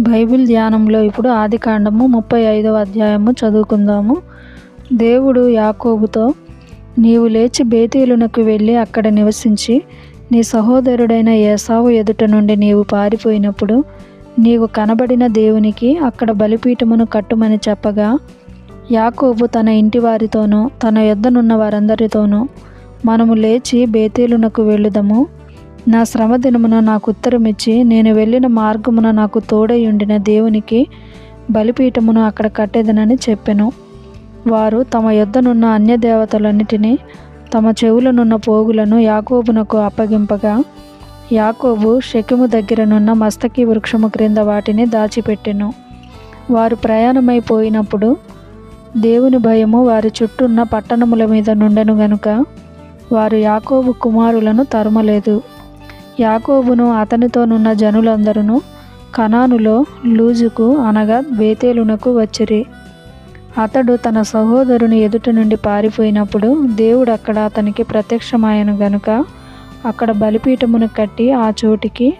Bible ధ్యానంలో ఇప్పుడు ఆది కాండము ముప్పై ఐదవ అధ్యాయము చదువుకుందాము. దేవుడు యాకోబుతో నీవు లేచి బేతీలునకు వెళ్ళి అక్కడ నివసించి నీ సహోదరుడైన ఏసావు ఎదుట నుండి నీవు పారిపోయినప్పుడు నీవు కనబడిన దేవునికి అక్కడ బలిపీఠమును కట్టుమని చెప్పగా యాకోబు తన ఇంటి వారితోనూ తన యొద్దనున్న వారందరితోనూ మనము లేచి బేతేలునకు వెళ్ళుదము. నా శ్రమ దినమున నాకు ఉత్తరమిచ్చి నేను వెళ్ళిన మార్గమున నాకు తోడై ఉండిన దేవునికి బలిపీఠమును అక్కడ కట్టేదనని చెప్పెను. వారు తమ యొద్దనున్న అన్యదేవతలన్నిటినీ తమ చెవులనున్న పోగులను యాకోబునకు అప్పగింపగా యాకోబు శకిము దగ్గరనున్న మస్తకి వృక్షము క్రింద వాటిని దాచిపెట్టెను. వారు ప్రయాణమైపోయినప్పుడు దేవుని భయము వారి చుట్టూన్న పట్టణముల మీద నుండెను గనుక వారు యాకోబు కుమారులను తరమలేదు. యాకోబును అతనితోనున్న జనులందరూ కనానులో లూజుకు అనగా బేతేలునకు వచ్చిరి. అతడు తన సహోదరుని ఎదుట నుండి పారిపోయినప్పుడు దేవుడు అక్కడ అతనికి ప్రత్యక్షమాయను గనుక అక్కడ బలిపీఠమును కట్టి ఆ చోటికి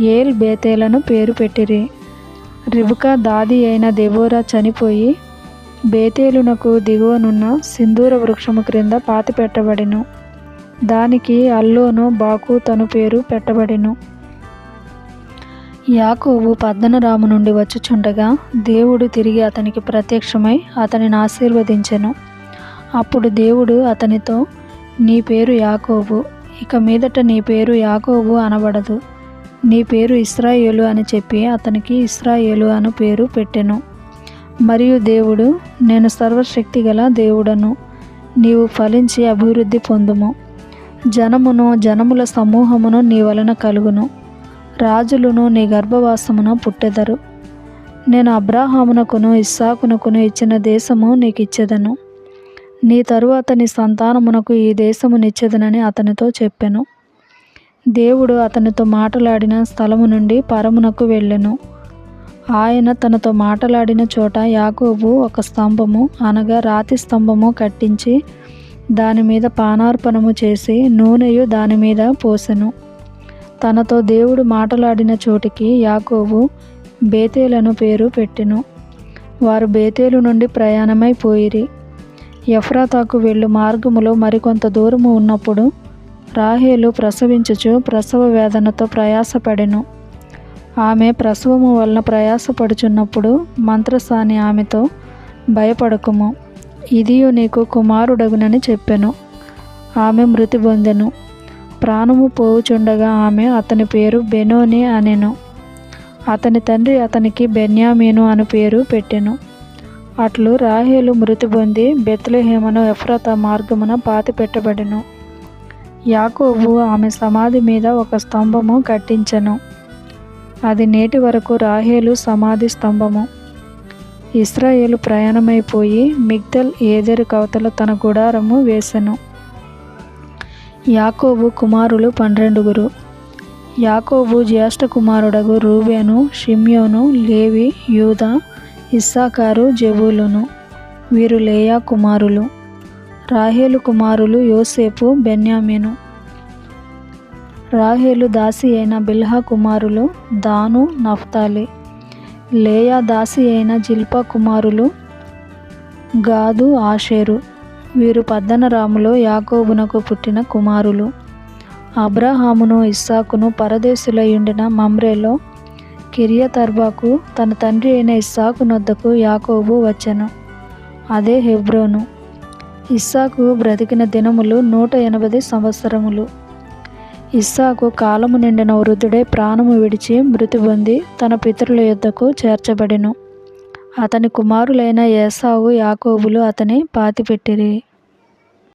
ఏల్ బేతేలను పేరు పెట్టిరి. రిబుకా దాది అయిన దెబోరా చనిపోయి బేతేలునకు దిగువనున్న సింధూర వృక్షము క్రింద పాతిపెట్టబడిను. దానికి అల్లోను బాకు తను పేరు పెట్టబడిను. యాకోబు పద్దనరాము నుండి వచ్చుచుండగా దేవుడు తిరిగి అతనికి ప్రత్యక్షమై అతనిని ఆశీర్వదించెను. అప్పుడు దేవుడు అతనితో నీ పేరు యాకోబు ఇక మీదట నీ పేరు యాకోబు అనబడదు. నీ పేరు ఇస్రాయేలు అని చెప్పి అతనికి ఇస్రాయేలు అను పేరు పెట్టెను. మరియు దేవుడు నేను సర్వశక్తి గల దేవుడను నీవు ఫలించి అభివృద్ధి పొందుము. జనమును జనముల సమూహమును నీ వలన కలుగును. రాజులను నీ గర్భవాసమున పుట్టెదరు. నేను అబ్రాహామునకును ఇస్సాకునకును ఇచ్చిన దేశము నీకు ఇచ్చేదను నీ తరువాత నీ సంతానమునకు ఈ దేశము నిచ్చేదనని అతనితో చెప్పెను. దేవుడు అతనితో మాట్లాడిన స్థలము నుండి పరమునకు వెళ్ళెను. ఆయన తనతో మాట్లాడిన చోట యాకోబు ఒక స్తంభము అనగా రాతి స్తంభము కట్టించి దాని మీద పానార్పణము చేసి నూనెయు దాని మీద పోసెను. తనతో దేవుడు మాట్లాడిన చోటికి యాకోబు బేతేలను పేరు పెట్టెను. వారు బేతేలు నుండి ప్రయాణమై పోయిరి. ఎఫ్రాతాకు వెళ్ళు మార్గములో మరికొంత దూరము ఉన్నప్పుడు రాహేలు ప్రసవించుచు ప్రసవ వేదనతో ప్రయాసపడెను. ఆమె ప్రసవము వలన ప్రయాసపడుచున్నప్పుడు మంత్రసాని ఆమెతో భయపడకుము. ఇదియు నీకు కుమారుడగునని చెప్పెను. ఆమె మృతి పొందెను. ప్రాణము పోవుచుండగా ఆమె అతని పేరు బెనోని అనెను. అతని తండ్రి అతనికి బెన్యామీను అని పేరు పెట్టెను. అట్లు రాహేలు మృతి పొంది బెత్లెహేమను ఎఫ్రత మార్గమున పాతి పెట్టబడెను యాకోబు ఆమె సమాధి మీద ఒక స్తంభము కట్టించెను. అది నేటి వరకు రాహేలు సమాధి స్తంభము. ఇస్రాయేలు ప్రయాణమైపోయి మిగ్దల్ ఏదెరు కవతల తన గుడారము వేసెను. యాకోబు కుమారులు పన్నెండుగురు. యాకోబు జ్యేష్ఠ కుమారుడగు రూవేను షిమ్యోను లేవి యూద ఇస్సాకారు జబూలును. వీరు లేయా కుమారులు. రాహేలు కుమారులు యోసేపు బెన్యామీను. రాహేలు దాసి అయిన బిల్హా కుమారులు దాను నఫ్తాలి. లేయా దాసి అయిన జిల్పా కుమారులు గాదు ఆషేరు. వీరు పద్దనరాములో యాకోబునకు పుట్టిన కుమారులు. అబ్రహామును ఇస్సాకును పరదేశులయుండిన మమ్రేలో కిరియతర్బాకు తన తండ్రి అయిన ఇస్సాకు నొద్దకు యాకోబు వచ్చెను. అదే హెబ్రోను. ఇస్సాకు బ్రతికిన దినములు నూట ఎనభై సంవత్సరములు. ఇస్సాకు కాలము నిండిన వృద్ధుడే ప్రాణము విడిచి మృతి పొంది తన పితరుల యుద్ధకు చేర్చబడెను. అతని కుమారులైన ఏసావు యాకోబులు అతని పాతిపెట్టిరి.